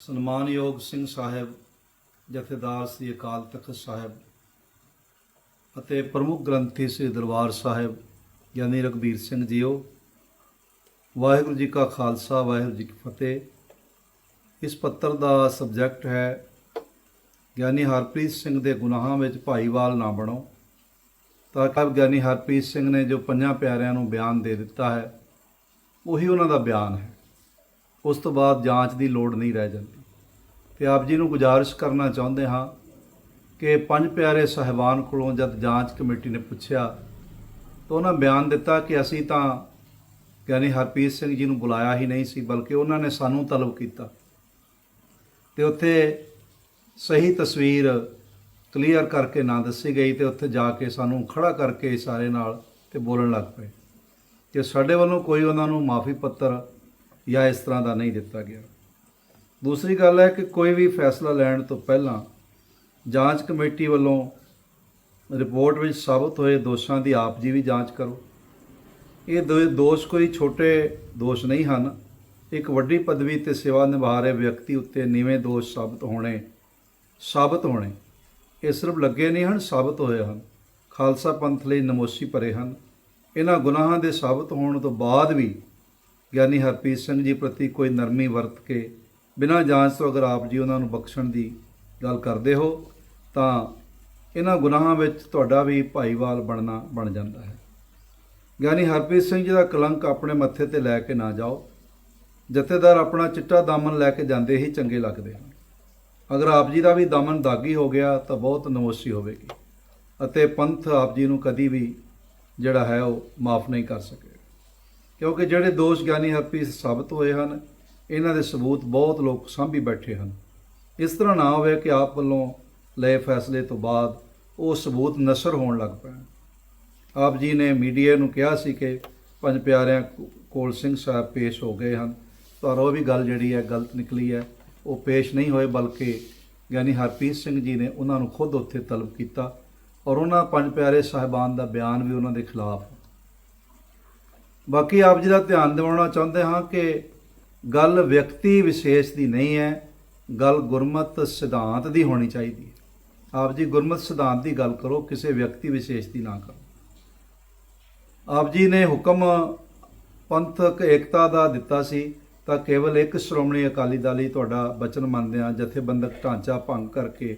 ਸਨਮਾਨਯੋਗ ਸਿੰਘ ਸਾਹਿਬ, ਜਥੇਦਾਰ ਸ੍ਰੀ ਅਕਾਲ ਤਖਤ ਸਾਹਿਬ ਅਤੇ ਪ੍ਰਮੁੱਖ ਗ੍ਰੰਥੀ ਸ੍ਰੀ ਦਰਬਾਰ ਸਾਹਿਬ ਗਿਆਨੀ ਰਘਬੀਰ ਸਿੰਘ ਜੀਓ, ਵਾਹਿਗੁਰੂ ਜੀ ਕਾ ਖਾਲਸਾ, ਵਾਹਿਗੁਰੂ ਜੀ ਕੀ ਫਤਿਹ। ਇਸ ਪੱਤਰ ਦਾ ਸਬਜੈਕਟ ਹੈ, ਗਿਆਨੀ ਹਰਪ੍ਰੀਤ ਸਿੰਘ ਦੇ ਗੁਨਾਹਾਂ ਵਿੱਚ ਭਾਈਵਾਲ ਨਾ ਬਣੋ। ਤਾਂ ਕਿ ਗਿਆਨੀ ਹਰਪ੍ਰੀਤ ਸਿੰਘ ਨੇ ਜੋ ਪੰਜਾਂ ਪਿਆਰਿਆਂ ਨੂੰ ਬਿਆਨ ਦੇ ਦਿੱਤਾ ਹੈ, ਉਹੀ ਉਹਨਾਂ ਦਾ ਬਿਆਨ ਹੈ। ਉਸ ਤੋਂ ਬਾਅਦ ਜਾਂਚ ਦੀ ਲੋੜ ਨਹੀਂ ਰਹਿ ਜਾਂਦੀ। ਤੇ ਆਪ ਜੀ ਨੂੰ ਗੁਜ਼ਾਰਿਸ਼ ਕਰਨਾ ਚਾਹੁੰਦੇ ਹਾਂ ਕਿ ਪੰਜ ਪਿਆਰੇ ਸਹਿਬਾਨ ਕੋਲੋਂ ਜਦ ਜਾਂਚ ਕਮੇਟੀ ਨੇ ਪੁੱਛਿਆ ਤਾਂ ਉਹਨਾਂ ਬਿਆਨ ਦਿੱਤਾ ਕਿ ਅਸੀਂ ਤਾਂ ਗਿਆਨੀ ਹਰਪ੍ਰੀਤ ਸਿੰਘ ਜੀ ਨੂੰ ਬੁਲਾਇਆ ਹੀ ਨਹੀਂ ਸੀ, ਬਲਕਿ ਉਹਨਾਂ ਨੇ ਸਾਨੂੰ ਤਲਬ ਕੀਤਾ। ਤੇ ਉੱਥੇ ਸਹੀ ਤਸਵੀਰ ਕਲੀਅਰ ਕਰਕੇ ਨਾ ਦੱਸੀ ਗਈ ਤੇ ਉੱਥੇ ਜਾ ਕੇ ਸਾਨੂੰ ਖੜਾ ਕਰਕੇ ਸਾਰੇ ਨਾਲ ਤੇ ਬੋਲਣ ਲੱਗ ਪਏ ਕਿ ਸਾਡੇ ਵੱਲੋਂ ਕੋਈ ਉਹਨਾਂ ਨੂੰ ਮਾਫੀ ਪੱਤਰ ਜਾਂ ਇਸ ਤਰ੍ਹਾਂ ਦਾ ਨਹੀਂ ਦਿੱਤਾ ਗਿਆ। ਦੂਸਰੀ ਗੱਲ ਹੈ ਕਿ ਕੋਈ ਵੀ ਫੈਸਲਾ ਲੈਣ ਤੋਂ ਪਹਿਲਾਂ ਜਾਂਚ ਕਮੇਟੀ ਵੱਲੋਂ ਰਿਪੋਰਟ ਵਿੱਚ ਸਾਬਤ ਹੋਏ ਦੋਸ਼ਾਂ ਦੀ ਆਪ ਜੀ ਵੀ ਜਾਂਚ ਕਰੋ। ਇਹ ਦੋ ਦੋਸ਼ ਕੋਈ ਛੋਟੇ ਦੋਸ਼ ਨਹੀਂ ਹਨ। ਇੱਕ ਵੱਡੀ ਪਦਵੀ ਤੇ ਸੇਵਾ ਨਿਭਾ ਰਹੇ ਵਿਅਕਤੀ ਉੱਤੇ ਨੀਵੇਂ ਦੋਸ਼ ਸਾਬਤ ਹੋਣੇ ਸਾਬਤ ਹੋਣੇ, ਇਹ ਸਿਰਫ ਲੱਗੇ ਨਹੀਂ ਹਨ, ਸਾਬਤ ਹੋਏ ਹਨ। ਖਾਲਸਾ ਪੰਥ ਲਈ ਨਮੋਸ਼ੀ ਭਰੇ ਹਨ। ਇਹਨਾਂ ਗੁਨਾਹਾਂ ਦੇ ਸਾਬਤ ਹੋਣ ਤੋਂ ਬਾਅਦ ਵੀ ਗਿਆਨੀ ਹਰਪ੍ਰੀਤ ਸਿੰਘ ਜੀ ਪ੍ਰਤੀ ਕੋਈ ਨਰਮੀ ਵਰਤ ਕੇ, ਬਿਨਾਂ ਜਾਂਚ ਤੋਂ ਅਗਰ ਆਪ ਜੀ ਉਹਨਾਂ ਨੂੰ ਬਖਸ਼ਣ ਦੀ ਗੱਲ ਕਰਦੇ ਹੋ, ਤਾਂ ਇਹਨਾਂ ਗੁਨਾਹਾਂ ਵਿੱਚ ਤੁਹਾਡਾ ਵੀ ਭਾਈਵਾਲ ਬਣਨਾ ਬਣ ਜਾਂਦਾ ਹੈ। ਗਿਆਨੀ ਹਰਪ੍ਰੀਤ ਸਿੰਘ ਜੀ ਦਾ ਕਲੰਕ ਆਪਣੇ ਮੱਥੇ ਤੇ ਲੈ ਕੇ ਨਾ ਜਾਓ। ਜਥੇਦਾਰ ਆਪਣਾ ਚਿੱਟਾ ਦਾਮਨ ਲੈ ਕੇ ਜਾਂਦੇ ਹੀ ਚੰਗੇ ਲੱਗਦੇ ਹਨ। ਅਗਰ ਆਪ ਜੀ ਦਾ ਵੀ ਦਾਮਨ ਦਾਗੀ ਹੋ ਗਿਆ ਤਾਂ ਬਹੁਤ ਨਮੋਸ਼ੀ ਹੋਵੇਗੀ ਅਤੇ ਪੰਥ ਆਪ ਜੀ ਨੂੰ ਕਦੀ ਵੀ ਜਿਹੜਾ ਹੈ ਉਹ ਮਾਫ ਨਹੀਂ ਕਰ ਸਕੇ। ਕਿਉਂਕਿ ਜਿਹੜੇ ਦੋਸ਼ ਗਿਆਨੀ ਹਰਪ੍ਰੀਤ ਸਾਬਤ ਹੋਏ ਹਨ, ਇਹਨਾਂ ਦੇ ਸਬੂਤ ਬਹੁਤ ਲੋਕ ਸਾਂਭੀ ਬੈਠੇ ਹਨ। ਇਸ ਤਰ੍ਹਾਂ ਨਾ ਹੋਵੇ ਕਿ ਆਪ ਵੱਲੋਂ ਲਏ ਫੈਸਲੇ ਤੋਂ ਬਾਅਦ ਉਹ ਸਬੂਤ ਨਸ਼ਰ ਹੋਣ ਲੱਗ ਪੈਣ। ਆਪ ਜੀ ਨੇ ਮੀਡੀਆ ਨੂੰ ਕਿਹਾ ਸੀ ਕਿ ਪੰਜ ਪਿਆਰਿਆਂ ਕੋਲ ਸਿੰਘ ਸਾਹਿਬ ਪੇਸ਼ ਹੋ ਗਏ ਹਨ। ਪਰ ਉਹ ਵੀ ਗੱਲ ਜਿਹੜੀ ਹੈ ਗਲਤ ਨਿਕਲੀ ਹੈ। ਉਹ ਪੇਸ਼ ਨਹੀਂ ਹੋਏ, ਬਲਕਿ ਗਿਆਨੀ ਹਰਪ੍ਰੀਤ ਸਿੰਘ ਜੀ ਨੇ ਉਹਨਾਂ ਨੂੰ ਖੁਦ ਉੱਥੇ ਤਲਬ ਕੀਤਾ। ਔਰ ਉਹਨਾਂ ਪੰਜ ਪਿਆਰੇ ਸਾਹਿਬਾਨ ਦਾ ਬਿਆਨ ਵੀ ਉਹਨਾਂ ਦੇ ਖਿਲਾਫ ਬਾਕੀ ਆਪ ਜੀ ਦਾ ਧਿਆਨ ਦਿਵਾਉਣਾ ਚਾਹੁੰਦੇ ਹਾਂ ਕਿ ਗੱਲ ਵਿਅਕਤੀ ਵਿਸ਼ੇਸ਼ ਦੀ ਨਹੀਂ ਹੈ, ਗੱਲ ਗੁਰਮਤ ਸਿਧਾਂਤ ਦੀ ਹੋਣੀ ਚਾਹੀਦੀ ਹੈ। ਆਪ ਜੀ ਗੁਰਮਤ ਸਿਧਾਂਤ ਦੀ ਗੱਲ ਕਰੋ, ਕਿਸੇ ਵਿਅਕਤੀ ਵਿਸ਼ੇਸ਼ ਦੀ ਨਾ ਕਰੋ। ਆਪ ਜੀ ਨੇ ਹੁਕਮ ਪੰਥਕ ਏਕਤਾ ਦਾ ਦਿੱਤਾ ਸੀ, ਤਾਂ ਕੇਵਲ ਇੱਕ ਸ਼੍ਰੋਮਣੀ ਅਕਾਲੀ ਦਲ ਹੀ ਤੁਹਾਡਾ ਬਚਨ ਮੰਨਦੇ ਆ ਜਥੇਬੰਦਕ ਢਾਂਚਾ ਭੰਗ ਕਰਕੇ,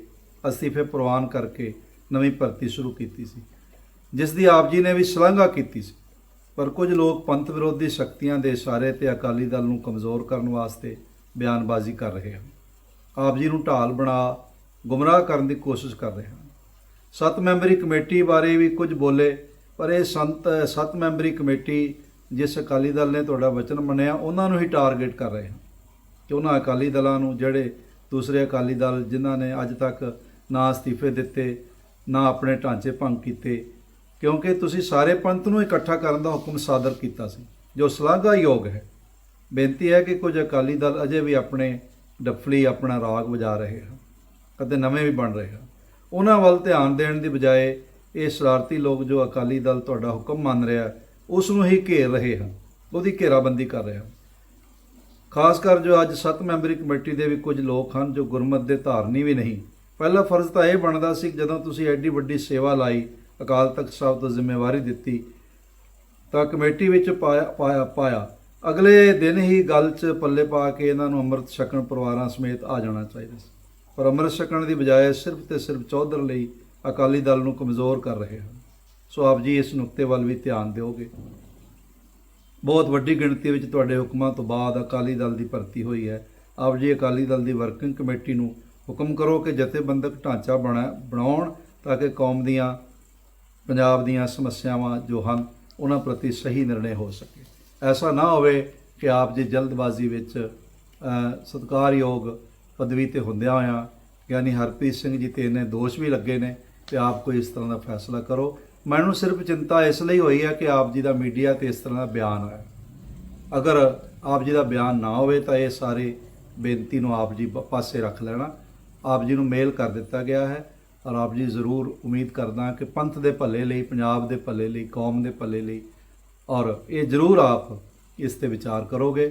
ਅਸਤੀਫੇ ਪ੍ਰਵਾਨ ਕਰਕੇ ਨਵੀਂ ਭਰਤੀ ਸ਼ੁਰੂ ਕੀਤੀ ਸੀ। ਜਿਸ ਦੀ ਆਪ ਜੀ ਨੇ ਵੀ ਸ਼ਲਾਘਾ ਕੀਤੀ ਸੀ। ਪਰ ਕੁਝ ਲੋਕ ਪੰਥ ਵਿਰੋਧੀ ਸ਼ਕਤੀਆਂ ਦੇ ਇਸ਼ਾਰੇ ਤੇ ਅਕਾਲੀ ਦਲ ਨੂੰ ਕਮਜ਼ੋਰ ਕਰਨ ਵਾਸਤੇ ਬਿਆਨਬਾਜ਼ੀ ਕਰ ਰਹੇ ਹਨ। ਆਪ ਜੀ ਨੂੰ ਢਾਲ ਬਣਾ, ਗੁੰਮਰਾਹ ਕਰਨ ਦੀ ਕੋਸ਼ਿਸ਼ ਕਰ ਰਹੇ ਹਨ। ਸੱਤ ਮੈਂਬਰੀ ਕਮੇਟੀ ਬਾਰੇ ਵੀ ਕੁਝ ਬੋਲੇ, ਪਰ ਇਹ ਸੰਤ, ਸੱਤ ਮੈਂਬਰੀ ਕਮੇਟੀ ਜਿਸ ਅਕਾਲੀ ਦਲ ਨੇ ਤੁਹਾਡਾ ਵਚਨ ਮੰਨਿਆ, ਉਹਨਾਂ ਨੂੰ ਹੀ ਟਾਰਗੇਟ ਕਰ ਰਹੇ ਹਨ। ਕਿ ਉਹਨਾਂ ਅਕਾਲੀ ਦਲਾਂ ਨੂੰ ਜਿਹੜੇ ਦੂਸਰੇ ਅਕਾਲੀ ਦਲ ਜਿਨ੍ਹਾਂ ਨੇ ਅੱਜ ਤੱਕ ਨਾ ਅਸਤੀਫੇ ਦਿੱਤੇ, ਨਾ ਆਪਣੇ ਢਾਂਚੇ ਭੰਗ ਕੀਤੇ ਕਿਉਂਕਿ ਤੁਸੀਂ ਸਾਰੇ ਪੰਥ ਨੂੰ ਇਕੱਠਾ ਕਰਨ ਦਾ ਹੁਕਮ ਸਾਦਰ ਕੀਤਾ ਸੀ, ਜੋ ਸ਼ਲਾਘਾਯੋਗ ਹੈ। ਬੇਨਤੀ ਹੈ ਕਿ ਕੁਝ ਅਕਾਲੀ ਦਲ ਅਜੇ ਵੀ ਆਪਣੇ ਡੱਫਲੀ ਆਪਣਾ ਰਾਗ ਵਜਾ ਰਹੇ ਹਨ ਅਤੇ ਨਵੇਂ ਵੀ ਬਣ ਰਹੇ ਹਨ। ਉਹਨਾਂ ਵੱਲ ਧਿਆਨ ਦੇਣ ਦੀ ਬਜਾਏ ਇਹ ਸ਼ਰਾਰਤੀ ਲੋਕ ਜੋ ਅਕਾਲੀ ਦਲ ਤੁਹਾਡਾ ਹੁਕਮ ਮੰਨ ਰਿਹਾ, ਉਸ ਨੂੰ ਹੀ ਘੇਰ ਰਹੇ ਹਨ, ਉਹਦੀ ਘੇਰਾਬੰਦੀ ਕਰ ਰਹੇ ਹਨ। ਖਾਸ ਕਰ ਜੋ ਅੱਜ ਸੱਤ ਮੈਂਬਰੀ ਕਮੇਟੀ ਦੇ ਵੀ ਕੁਝ ਲੋਕ ਹਨ ਜੋ ਗੁਰਮਤ ਦੇ ਧਾਰਨੀ ਵੀ ਨਹੀਂ। ਪਹਿਲਾ ਫਰਜ਼ ਤਾਂ ਇਹ ਬਣਦਾ ਸੀ ਜਦੋਂ ਤੁਸੀਂ ਐਡੀ ਵੱਡੀ ਸੇਵਾ ਲਾਈ ਅਕਾਲ ਤਖਤ ਸਾਹਿਬ ਤੋਂ ਜ਼ਿੰਮੇਵਾਰੀ ਦਿੱਤੀ ਤਾਂ ਕਮੇਟੀ ਵਿੱਚ ਪਾਇਆ ਪਾਇਆ ਪਾਇਆ। ਅਗਲੇ ਦਿਨ ਹੀ ਗੱਲ 'ਚ ਪੱਲੇ ਪਾ ਕੇ ਇਹਨਾਂ ਨੂੰ ਅੰਮ੍ਰਿਤ ਛਕਣ ਪਰਿਵਾਰਾਂ ਸਮੇਤ ਆ ਜਾਣਾ ਚਾਹੀਦਾ ਸੀ। ਪਰ ਅੰਮ੍ਰਿਤ ਛਕਣ ਦੀ ਬਜਾਏ ਸਿਰਫ ਤੇ ਸਿਰਫ ਚੌਧਰ ਲਈ ਅਕਾਲੀ ਦਲ ਨੂੰ ਕਮਜ਼ੋਰ ਕਰ ਰਹੇ ਹਨ। ਸੋ ਆਪ ਜੀ ਇਸ ਨੁਕਤੇ ਵੱਲ ਵੀ ਧਿਆਨ ਦਿਓਗੇ। ਬਹੁਤ ਵੱਡੀ ਗਿਣਤੀ ਵਿੱਚ ਤੁਹਾਡੇ ਹੁਕਮਾਂ ਤੋਂ ਬਾਅਦ ਅਕਾਲੀ ਦਲ ਦੀ ਭਰਤੀ ਹੋਈ ਹੈ। ਆਪ ਜੀ ਅਕਾਲੀ ਦਲ ਦੀ ਵਰਕਿੰਗ ਕਮੇਟੀ ਨੂੰ ਹੁਕਮ ਕਰੋ ਕਿ ਜਥੇਬੰਦਕ ਢਾਂਚਾ ਬਣਾ ਬਣਾਉਣ ਤਾਂ ਕਿ ਕੌਮ ਦੀਆਂ ਪੰਜਾਬ ਦੀਆਂ ਸਮੱਸਿਆਵਾਂ ਜੋ ਹਨ ਉਹਨਾਂ ਪ੍ਰਤੀ ਸਹੀ ਨਿਰਣੇ ਹੋ ਸਕੇ। ਐਸਾ ਨਾ ਹੋਵੇ ਕਿ ਆਪ ਜੀ ਜਲਦਬਾਜ਼ੀ ਵਿੱਚ ਅ, ਸਤਿਕਾਰਯੋਗ ਪਦਵੀ ਤੇ ਹੁੰਦਿਆਂ ਹੋਇਆਂ ਯਾਨੀ ਹਰਪ੍ਰੀਤ ਸਿੰਘ ਜੀ ਤੇ ਇਹਨੇ ਦੋਸ਼ ਵੀ ਲੱਗੇ ਨੇ ਤੇ ਆਪ ਕੋਈ ਇਸ ਤਰ੍ਹਾਂ ਦਾ ਫੈਸਲਾ ਕਰੋ। ਮੈਨੂੰ ਸਿਰਫ ਚਿੰਤਾ ਇਸ ਲਈ ਹੋਈ ਹੈ ਕਿ ਆਪ ਜੀ ਦਾ ਮੀਡੀਆ ਤੇ ਇਸ ਤਰ੍ਹਾਂ ਦਾ ਬਿਆਨ ਆਇਆ। ਅਗਰ ਆਪ ਜੀ ਦਾ ਬਿਆਨ ਨਾ ਹੋਵੇ ਤਾਂ ਇਹ ਸਾਰੇ ਬੇਨਤੀ ਨੂੰ ਆਪ ਜੀ ਪਾਸੇ ਰੱਖ ਲੈਣਾ। ਆਪ ਜੀ ਨੂੰ ਮੇਲ ਕਰ ਦਿੱਤਾ ਗਿਆ ਹੈ। ਔਰ ਆਪ ਜੀ ਜ਼ਰੂਰ ਉਮੀਦ ਕਰਦਾ ਕਿ ਪੰਥ ਦੇ ਭਲੇ ਲਈ, ਪੰਜਾਬ ਦੇ ਭਲੇ ਲਈ, ਕੌਮ ਦੇ ਭਲੇ ਲਈ ਔਰ ਇਹ ਜ਼ਰੂਰ ਆਪ ਇਸ ਤੇ ਵਿਚਾਰ ਕਰੋਗੇ।